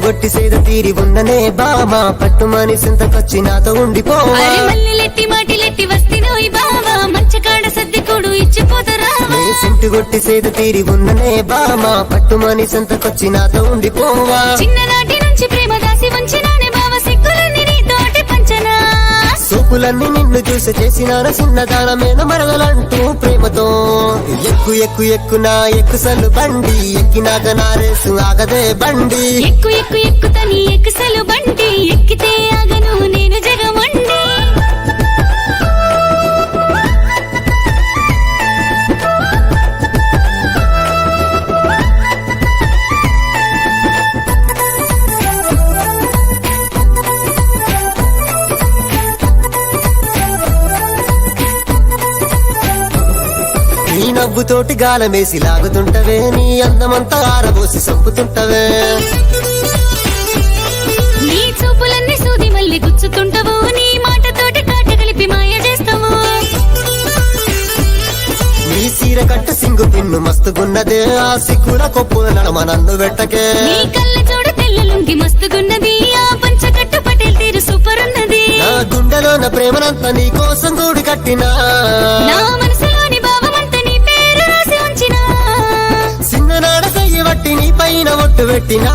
కొట్టి సేద తీరి ఉన్ననే బామా పట్టుమని సింతకొచ్చి నాతో ఉండిపోవా అరే మల్లెలెట్టి మాటిలెట్టి వస్తినోయ్ బావా. మంచకాడ సర్ది కొడు ఇచ్చిపోతరావా నే సెంటు కొట్టి సేద తీరి ఉన్ననే బామా పట్టుమని సింతకొచ్చి నాతో ఉండిపోవా. చిన్ననాటి నుంచి ప్రేమ దాసి బావ. పంచనా. సూపులన్నీ నిన్ను చూసి చేసిన చిన్నదానమైన మరగలంటూ ప్రేమతో. ఎక్కు ఎక్కు ఎక్కు నా ఎక్కుసలు బండి. ఎక్కినాక నారేసు ఆగదే బండి. ఎక్కు ఎక్కు ఎక్కుతల్ ఎక్కు సలు బండి. ఎక్కితే ఆగను నవ్వుతోటి గాలమేసి లాగుతుంటవే నీ అందమంతా ఆరబోసి సంపుతుంటవే నీ చూపులన్నీ సూది మళ్ళీ గుచ్చుతుంటవు నీ మాటతోటి కాట కలిపి మాయ చేస్తావు. నీ సీర కట్టు సింగు పిన్ను మస్తుగున్నదే ఆ సిగ్గుల కొప్పుల నడమ నన్ను పెట్టకే నీ కళ్ళ చూడ తెల్లలుంగి మస్తుగున్నది ఆ పంచకట్టు పటేల్ తీరు సూపర్ ఉన్నది నా గుండెలోన ప్రేమనంతా నీ కోసం గూడు కట్టినా. పైన ఒట్టు పెట్టినా.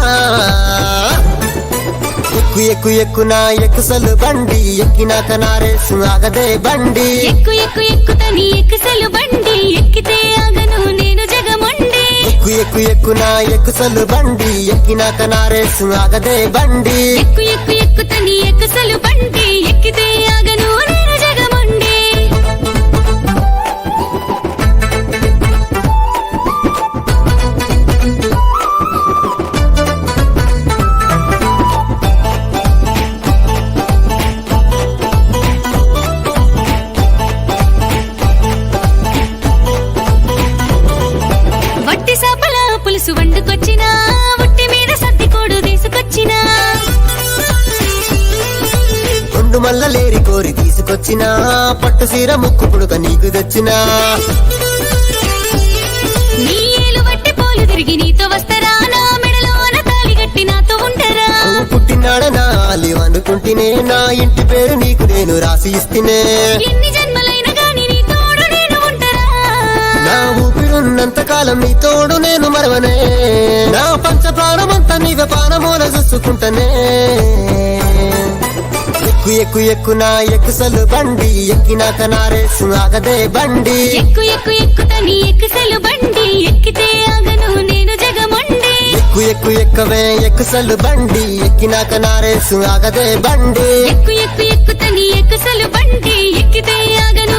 ఎక్కు ఎక్కు ఎక్కు నా ఎక్కుసలు బండి. ఎక్కినాక నారేసు ఆగదే బండి. ఎక్కు ఎక్కు ఎక్కుతని ఎక్కుసలు బండి. ఎక్కితే ఆగను నేను జగమండి. ఎక్కు ఎక్కు ఎక్కు నా ఎక్కుసలు బండి. ఎక్కినాక నారేసు ఆగదే బండి. ఎక్కు ఎక్కు ఎక్కుతని ఎక్కుసలు బండి. ఎక్కితే ఉట్టి మీద కోడు తీసుకొచ్చినా. మల్ల లేరి కోరి తీసుకొచ్చిన. పట్టు సీర ముక్కు పుడుక నీకు తెచ్చినా. నీ ఏలు వట్టి పోలు తిరిగి నీతో వస్తారా? నా మెడలోన తాళి గట్టి నాతో ఉంటారా? పుట్టినాడ నా ఆలివ్ అనుకుంటేనే నా ఇంటి పేరు నీకు నేను రాసి ఇస్తేనే. ఎన్ని జన్మలైనా గాని నీ తోడు నేను ఉంటారా? నా కాలం నీ తోడు నేను మరవనే. నా పంచ ప్రాణమంతా నీవే పానమూల చూసుకుంటనే. ఎక్కు ఎక్కు ఎక్కు నా ఎక్కుసలు బండి. ఎక్కినాక నారేసు ఆగదే బండి. ఎక్కు ఎక్కు ఎక్కుతని ఎక్కుసలు బండి. ఎక్కితే ఆగను నేను జగమండి. ఎక్కు ఎక్కు ఎక్కువే ఎక్కుసలు బండి. ఎక్కినాక నారేసు ఆగదే బండి. ఎక్కు ఎక్కు ఎక్కుతని ఎక్కుసలు బండి. ఎక్కితే ఆగను